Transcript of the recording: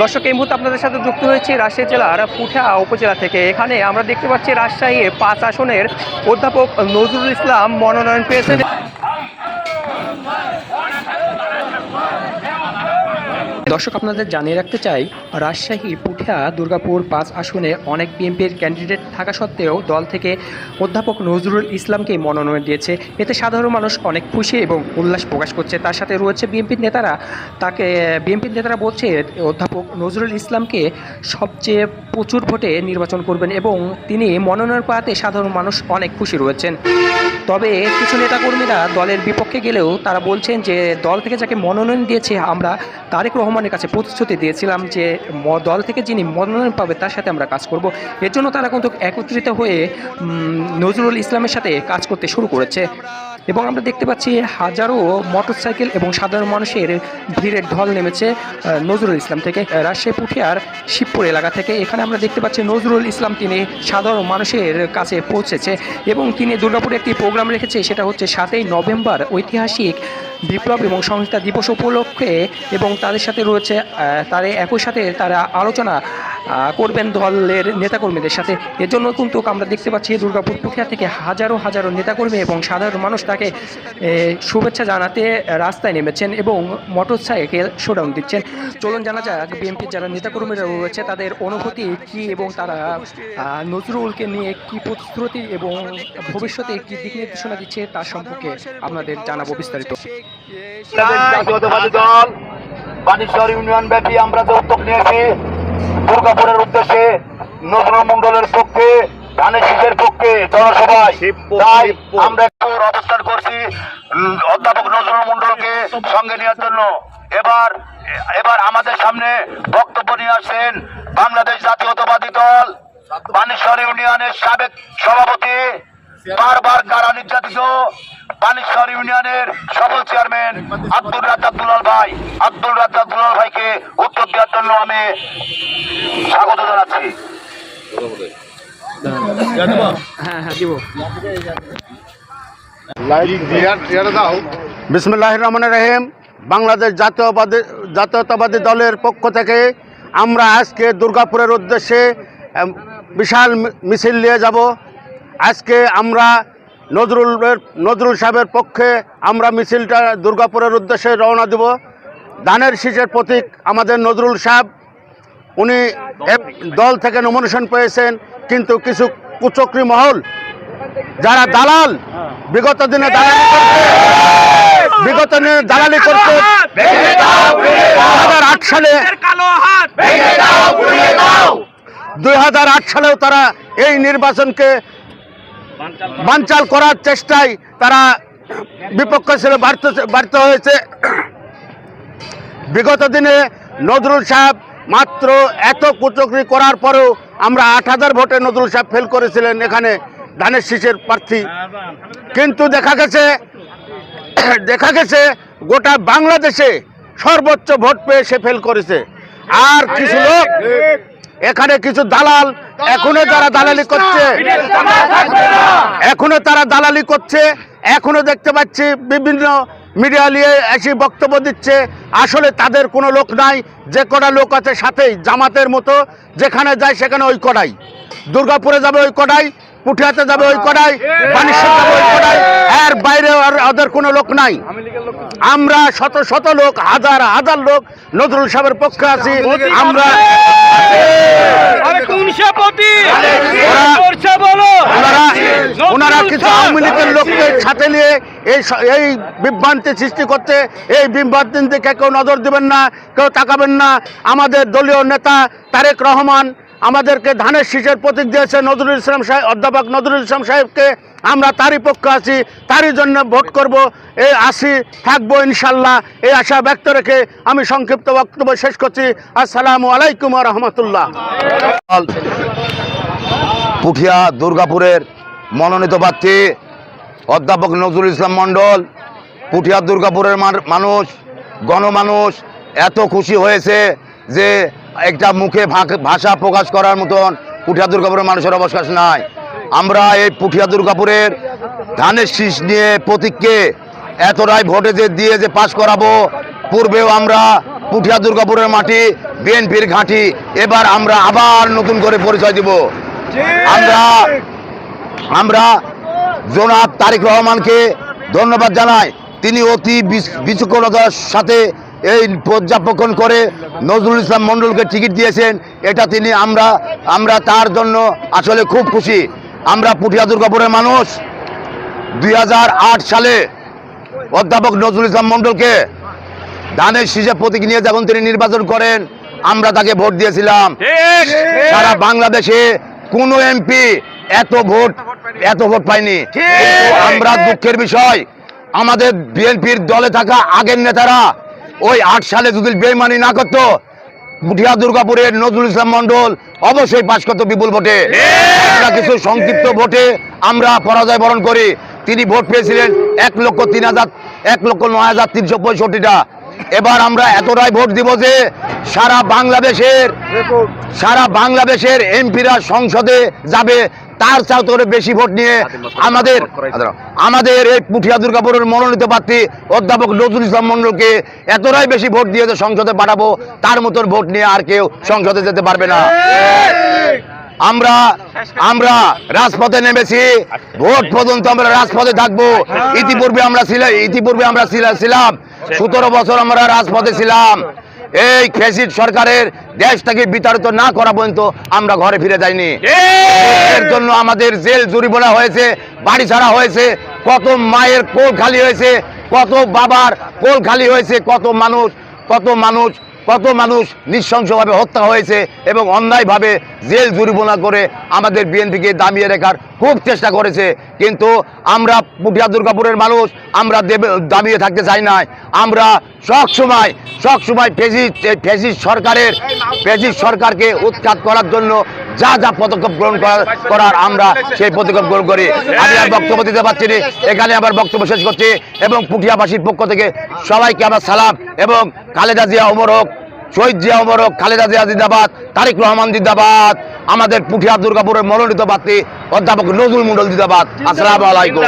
দর্শক, এই মুহূর্তে আপনাদের সাথে যুক্ত হয়েছে রাজশাহী জেলার পুঠা উপজেলা থেকে। এখানে আমরা দেখতে পাচ্ছি রাজশাহী পাঁচ আসনের অধ্যাপক নজরুল ইসলাম মনোনয়ন পেয়েছেন। দর্শক, আপনাদের জানিয়ে রাখতে চাই, রাজশাহী, পুঠিয়া, দুর্গাপুর পাঁচ আসনে অনেক বিএনপির ক্যান্ডিডেট থাকা সত্ত্বেও দল থেকে অধ্যাপক নজরুল ইসলামকে মনোনয়ন দিয়েছে। এতে সাধারণ মানুষ অনেক খুশি এবং উল্লাস প্রকাশ করছে। তার সাথে রয়েছে বিএনপির নেতারা। তাকে, বিএনপির নেতারা বলছে, অধ্যাপক নজরুল ইসলামকে সবচেয়ে প্রচুর ভোটে নির্বাচন করবেন এবং তিনি মনোনয়ন পাওয়াতে সাধারণ মানুষ অনেক খুশি রয়েছেন। তবে কিছু নেতাকর্মীরা দলের বিপক্ষে গেলেও তারা বলছেন যে, দল থেকে যাকে মনোনয়ন দিয়েছে আমরা তারেক রহমানের কাছে প্রতিশ্রুতি দিয়েছিলাম যে দল থেকে যিনি মনোনয়ন পাবে তার সাথে আমরা কাজ করব। এর জন্য তারা কিন্তু একত্রিত হয়ে নজরুল ইসলামের সাথে কাজ করতে শুরু করেছে। এবং আমরা দেখতে পাচ্ছি হাজারো মোটরসাইকেল এবং সাধারণ মানুষের ভিড়ের ঢল নেমেছে নজরুল ইসলাম থেকে রাজশাহী, পুঠিয়ার শিবপুর এলাকা থেকে। এখানে আমরা দেখতে পাচ্ছি নজরুল ইসলাম তিনি সাধারণ মানুষের কাছে পৌঁছেছে এবং তিনি দুর্গাপুরে একটি প্রোগ্রাম রেখেছে, সেটা হচ্ছে সাতই নভেম্বর ঐতিহাসিক বিপ্লব এবং সংহিতা দিবস উপলক্ষে এবং তাদের সাথে রয়েছে তার একই সাথে তারা আলোচনা করবেন দলের নেতাকর্মীদের সাথে। এর জন্য কিন্তু আমরা দেখতে পাচ্ছি দুর্গাপুর পুঠিয়া থেকে হাজারো হাজারো নেতাকর্মী এবং সাধারণ মানুষ তাকে শুভেচ্ছা জানাতে রাস্তায় নেমেছেন এবং মোটর সাইকেল শোডাউন দিচ্ছেন। চলুন জানা যাক, বিএনপির যারা নেতাকর্মীরা রয়েছে, তাদের অনুভূতি কি এবং তারা নজরুলকে নিয়ে কি প্রতিশ্রুতি এবং ভবিষ্যতে কি দিক নির্দেশনা দিচ্ছে তার সম্পর্কে আপনাদের জানাব বিস্তারিত। ইউনিয়ন ব্যাপী আমরা যে উদ্যোগ নিয়েছি দুর্গাপুরের উদ্দেশ্যে নজরুল মন্ডলের পক্ষে ধানের শীষের পক্ষে জনসভায়। তাই আমরা অবস্থান করছি অধ্যাপক নজরুল মন্ডলকে সঙ্গে নেওয়ার জন্য। এবার এবার আমাদের সামনে বক্তব্য নিয়ে আসছেন বাংলাদেশ জাতীয়তাবাদী দল বানেশ্বর ইউনিয়নের সাবেক সভাপতি বারবার কারা নির্যাতিত? বানেশ্বর ইউনিয়নের সফল চেয়ারম্যান আব্দুল রাজ্জাক দুলাল ভাই আব্দুল রাজ্জাক দুলাল ভাইকে উত্তর দেওয়ার জন্য আমি স্বাগত জানাচ্ছি। বিসমুল্লাহ রহমান রহিম। বাংলাদেশ জাতীয়বাদী জাতীয়তাবাদী দলের পক্ষ থেকে আমরা আজকে দুর্গাপুরের উদ্দেশ্যে বিশাল মিছিল নিয়ে যাব। আজকে আমরা নজরুল নজরুল সাহেবের পক্ষে আমরা মিছিলটা দুর্গাপুরের উদ্দেশ্যে রওনা দেব। দানের শীষের প্রতীক আমাদের নজরুল সাহেব। উনি দল থেকে নমিনেশন পেয়েছেন, কিন্তু কিছু কুচক্রি মহল যারা দালাল, বিগত দিনে দালালি বিগত দিনে দালালি হাজার আট সালে দুই হাজার আট সালেও তারা এই নির্বাচনকে বানচাল করার চেষ্টায় তারা বিপক্ষ বাড়তে বাড়তে হয়েছে। বিগত দিনে নজরুল সাহেব মাত্র এত কুচকরি করার পরেও আমরা আট হাজার ভোটে নজরুল সাহেব ফেল করেছিলেন এখানে ধানের শীষের প্রার্থী। কিন্তু দেখা গেছে দেখা গেছে গোটা বাংলাদেশে সর্বোচ্চ ভোট পেয়ে সে ফেল করেছে। আর কিছু লোক, এখানে কিছু দালাল এখনও যারা দালালি করছে এখনও তারা দালালি করছে এখনও দেখতে পাচ্ছি বিভিন্ন মিডিয়া নিয়ে এসে বক্তব্য দিচ্ছে। আসলে তাদের কোনো লোক নাই যে কটা লোক আছে সাথেই জামাতের মতো যেখানে যায় সেখানে ওই কটাই। দুর্গাপুরে যাবে ওই কটাই পুঠিয়াতে যাবে ওই কটাই বানেশ্বর যাবে ওই কটাই এর বাইরে আর ওদের কোনো লোক নাই। আমরা শত শত লোক হাজার হাজার লোক নজরুল সাহেবের পক্ষে আছি। আমরা ওনারা ওনারা কিছু আওয়ামী লীগের লোককে সাথে নিয়ে এই এই বিভ্রান্তি সৃষ্টি করতে এই বিভ্রান্তির দিকে কেউ নজর দেবেন না কেউ তাকাবেন না। আমাদের দলীয় নেতা তারেক রহমান আমাদেরকে ধানের শীষের প্রতীক দিয়েছে নজরুল ইসলাম সাহেব, অধ্যাপক নজরুল ইসলাম সাহেবকে। আমরা তারই পক্ষে আছি, তারই জন্য ভোট করব। এই আসি, থাকব ইনশাল্লাহ। এই আশা ব্যক্ত রেখে আমি সংক্ষিপ্ত বক্তব্য শেষ করছি। আসসালামু আলাইকুম রহমতুল্লাহ। পুঠিয়া, দুর্গাপুরের মনোনীত প্রার্থী, অধ্যাপক নজরুল ইসলাম মণ্ডল। পুঠিয়া, দুর্গাপুরের মান- মানুষ, গণমানুষ এত খুশি হয়েছে যে একটা মুখে ভাষা প্রকাশ করার মতন পুঠিয়া দুর্গাপুরের মানুষের অবকাশ নাই। আমরা এই পুঠিয়া দুর্গাপুরের ধানের শীষ নিয়ে প্রতীককে এতটাই ভোটে যে দিয়ে যে পাশ করাবো, পূর্বেও আমরা পুঠিয়া দুর্গাপুরের মাটি, বিএনপির ঘাঁটি, এবার আমরা আবার নতুন করে পরিচয় দিব। আমরা আমরা জনাব তারিক রহমানকে ধন্যবাদ জানাই। তিনি অতি বিচক্ষণতার সাথে এই পর্যাপক্ষণ করে নজরুল ইসলাম মণ্ডলকে টিকিট দিয়েছেন। এটা তিনি আমরা আমরা তার জন্য আসলে খুব খুশি। আমরা পুঠিয়া দুর্গাপুরের মানুষ। দুই হাজার আট সালে অধ্যাপক নজরুল ইসলাম মণ্ডলকে ধানের শীষে প্রতীক নিয়ে যখন তিনি নির্বাচন করেন আমরা তাকে ভোট দিয়েছিলাম। সারা বাংলাদেশে কোন এমপি এত ভোট এত ভোট পায়নি। আমরা দুঃখের বিষয় আমাদের বিএনপির দলে থাকা আগের নেতারা ওই আট সালে যদি বেইমানি না করতো পুঠিয়া দুর্গাপুরের নজরুল ইসলাম মন্ডল অবশ্যই পাশ করতো বিপুল ভোটে। কিছু সংক্ষিপ্ত ভোটে আমরা পরাজয় বরণ করি। তিনি ভোট পেয়েছিলেন এক লক্ষ তিন হাজার, এক লক্ষ নয় হাজার তিনশো পঁয়ষট্টিটা। এবার আমরা এতটাই ভোট দিব যে সারা বাংলাদেশের সারা বাংলাদেশের এমপিরা সংসদে যাবে তার চাও করে বেশি ভোট নিয়ে আমাদের আমাদের এই পুঠিয়া দুর্গাপুরের মনোনীত প্রার্থী অধ্যাপক নজরুল ইসলাম মন্ডলকে এতটাই বেশি ভোট দিয়ে যে সংসদে পাঠাবো তার মতন ভোট নিয়ে আর কেউ সংসদে যেতে পারবে না। আমরা আমরা রাজপথে নেমেছি। ভোট পর্যন্ত আমরা রাজপথে থাকব। ইতিপূর্বে আমরা ছিলাম ইতিপূর্বে আমরা ছিলা- ছিলাম। সতেরো বছর আমরা রাজপথে ছিলাম। এই খেসিদ সরকারের দেশটাকে বিতাড়িত না করা পর্যন্ত আমরা ঘরে ফিরে যাইনি। এর জন্য আমাদের জেল জরিমানা হয়েছে বাড়ি ছাড়া হয়েছে কত মায়ের কোল খালি হয়েছে কত বাবার কোল খালি হয়েছে কত মানুষ কত মানুষ কত মানুষ নৃশংসভাবে হত্যা হয়েছে এবং অন্যায়ভাবে জেল জরিমানা করে আমাদের বিএনপিকে দামিয়ে রাখার খুব চেষ্টা করেছে। কিন্তু আমরা পুঠিয়া দুর্গাপুরের মানুষ, আমরা দামিয়ে থাকতে চাই না আমরা সব সময় সব সময় সরকারের ফেসিস সরকারকে উৎখাত করার জন্য যা যা পদক্ষেপ গ্রহণ করার আমরা সেই পদক্ষেপ গ্রহণ করি। আমি আর বক্তব্য দিতে পারছি না। এখানে আবার বক্তব্য শেষ করছি এবং পুঠিয়াবাসীর পক্ষ থেকে সবাইকে আমার সালাম এবং খালেদা জিয়া অমর হোক শহীদ জিয়া অমর খালেদা জিয়া জিন্দাবাদ, তারিক রহমান জিন্দাবাদ, আমাদের পুঠিয়া দুর্গাপুরের মনোনীত প্রার্থী অধ্যাপক নজরুল মন্ডল জিন্দাবাদ। আসসালামু আলাইকুম।